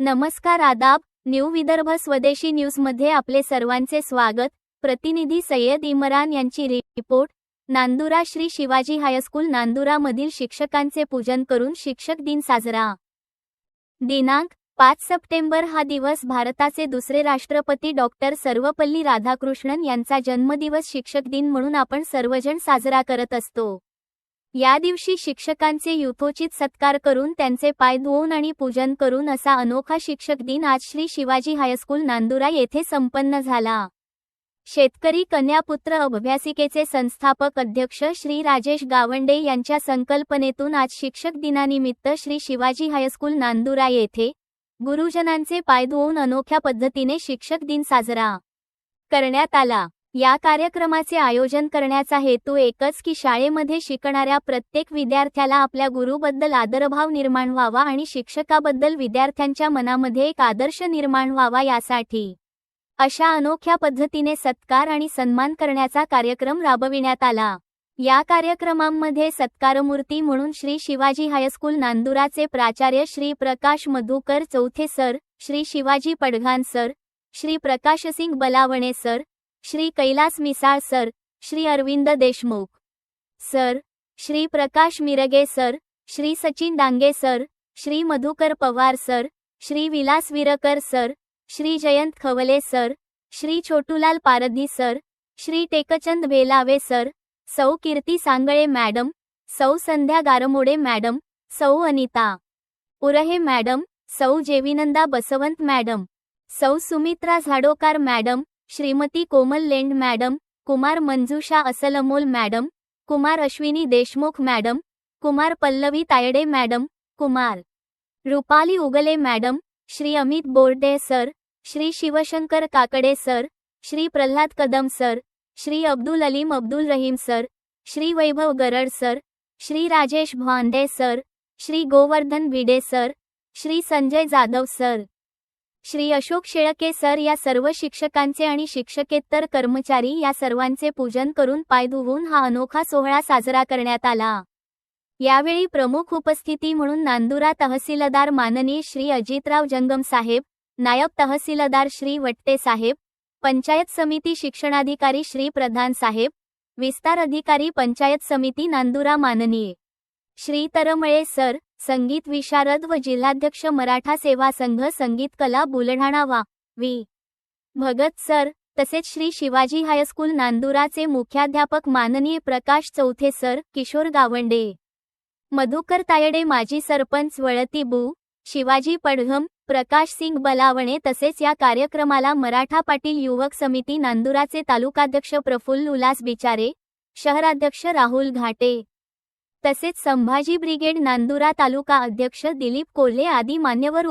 नमस्कार आदाब न्यू विदर्भ स्वदेशी न्यूजमध्ये आपले सर्वांचे स्वागत. प्रतिनिधी सय्यद इम्रान यांची report. Nandura Shri Shivaji high school नांदुरामधील शिक्षकांचे पूजन करून शिक्षक दिन साजरा. दिनांक पाच सप्टेंबर हा दिवस भारताचे दुसरे राष्ट्रपती डॉक्टर सर्वपल्ली राधाकृष्णन यांचा जन्मदिवस शिक्षक दिन म्हणून आपण सर्वजण साजरा करत असतो. या दिवशी शिक्षकांचे युथोचित सत्कार करून त्यांचे पाय धुवून आणि पूजन करून असा अनोखा शिक्षक दिन आज श्री शिवाजी हायस्कूल नांदुरा येथे संपन्न झाला. शेतकरी कन्यापुत्र अभ्यासिकेचे संस्थापक अध्यक्ष श्री राजेश गावंडे यांच्या संकल्पनेतून आज शिक्षक दिनानिमित्त श्री शिवाजी हायस्कूल नांदुरा येथे गुरुजनांचे पाय धुवून अनोख्या पद्धतीने शिक्षक दिन साजरा करण्यात आला. या कार्यक्रमाचे आयोजन करण्याचा हेतू एकच की शाळेमध्ये शिकणाऱ्या प्रत्येक विद्यार्थ्याला आपल्या गुरुबद्दल आदरभाव निर्माण व्हावा आणि शिक्षकाबद्दल विद्यार्थ्यांच्या मनामध्ये एक आदर्श निर्माण व्हावा यासाठी अशा अनोख्या पद्धतीने सत्कार आणि सन्मान करण्याचा कार्यक्रम राबविण्यात आला. या कार्यक्रमांमध्ये सत्कारमूर्ती म्हणून श्री शिवाजी हायस्कूल नांदुराचे प्राचार्य Shri Prakash Madhukar Chauthe sir Shri Shivaji Padghan sir Shri Prakashsingh Balawane sir Shri Kailas Misal sir Shri Arvind Deshmukh sir Shri Prakash Mirge sir Shri Sachin Dange sir Shri Madhukar Pawar sir Shri Vilas Virkar sir Shri Jayant Khawale sir Shri Chhotulal Pardhi sir Shri Tekchand Belave sir Sau Kirti Sangle madam सौ संध्या गारमोडे madam सौ Anita. उरहे madam सौ Jevinanda Baswant madam Sau Sumitra Zadokar madam Shrimati Komal Lend madam Kumar Manjusha Asalmol madam Kumar Ashwini Deshmukh madam Kumar Pallavi Tayde madam Kumar Rupali Ugale madam Shri Amit Borde sir Shri Shivshankar Kakade sir Shri Pralhad Kadam sir Shri Abdul Aleem Abdul Rahim sir Shri Vaibhav Garad sir Shri Rajesh Bhande sir Shri Govardhan Bhide sir Shri Sanjay Jadhav sir. Shri Ashok Shelke sir या सर्व शिक्षकांचे आणि शिक्षकेतर कर्मचारी या सर्वांचे पूजन करून पाय धुवून हा अनोखा सोहळा साजरा करण्यात आला. यावेळी प्रमुख उपस्थिती म्हणून नांदुरा तहसीलदार माननीय श्री अजितराव जंगम साहेब नायब तहसीलदार श्री वट्टे साहेब पंचायत समिती शिक्षणाधिकारी श्री प्रधान साहेब विस्तार अधिकारी पंचायत समिती नांदुरा माननीय. श्री तरमळे सर संगीत विशारद व जिल्हाध्यक्ष मराठा सेवा संघ संगीत कला बुलढाणा वा वी. भगत सर तसेच श्री शिवाजी हायस्कूल नांदुराचे मुख्याध्यापक माननीय प्रकाश चौथे सर किशोर गावंडे. मधुकर तायडे माजी सरपंच वळती बू. शिवाजी पडघम प्रकाश सिंग बलावणे तसेच या कार्यक्रमाला मराठा पाटील युवक समिती नांदुराचे तालुकाध्यक्ष प्रफुल्ल उल्हास बिचारे शहराध्यक्ष राहुल घाटे तसेच संभाजी ब्रिगेड नांदुरा तालुका अध्यक्ष दिलीप कोल्हे आदी मान्यवर